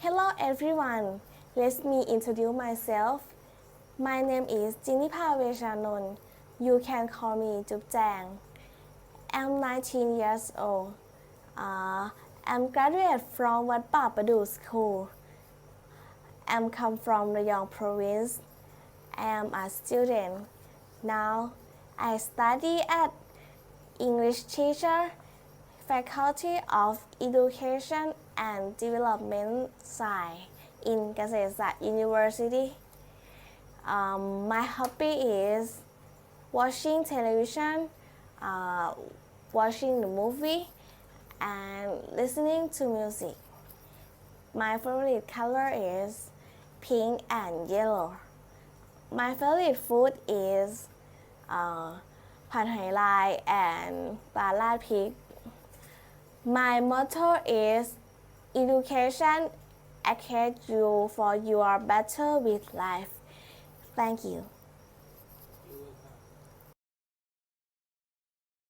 Hello everyone. Let me introduce myself. My name is Jinipa Veshanon. You can call me Jup Jang. I'm 19 years old. Uh, I'm graduate from Wat Pa School. I'm come from Rayong province. I am a student. Now I study at English teacher, Faculty of Education and Development Science in เกษตรศาสตร์ University. Um, my hobby is watching television, uh, watching the movie, and listening to music. My favorite color is pink and yellow. My favorite food is uh, ผัดไหลาย and ปลาลาดพริก my motto is education educate you for your better with life. Thank you.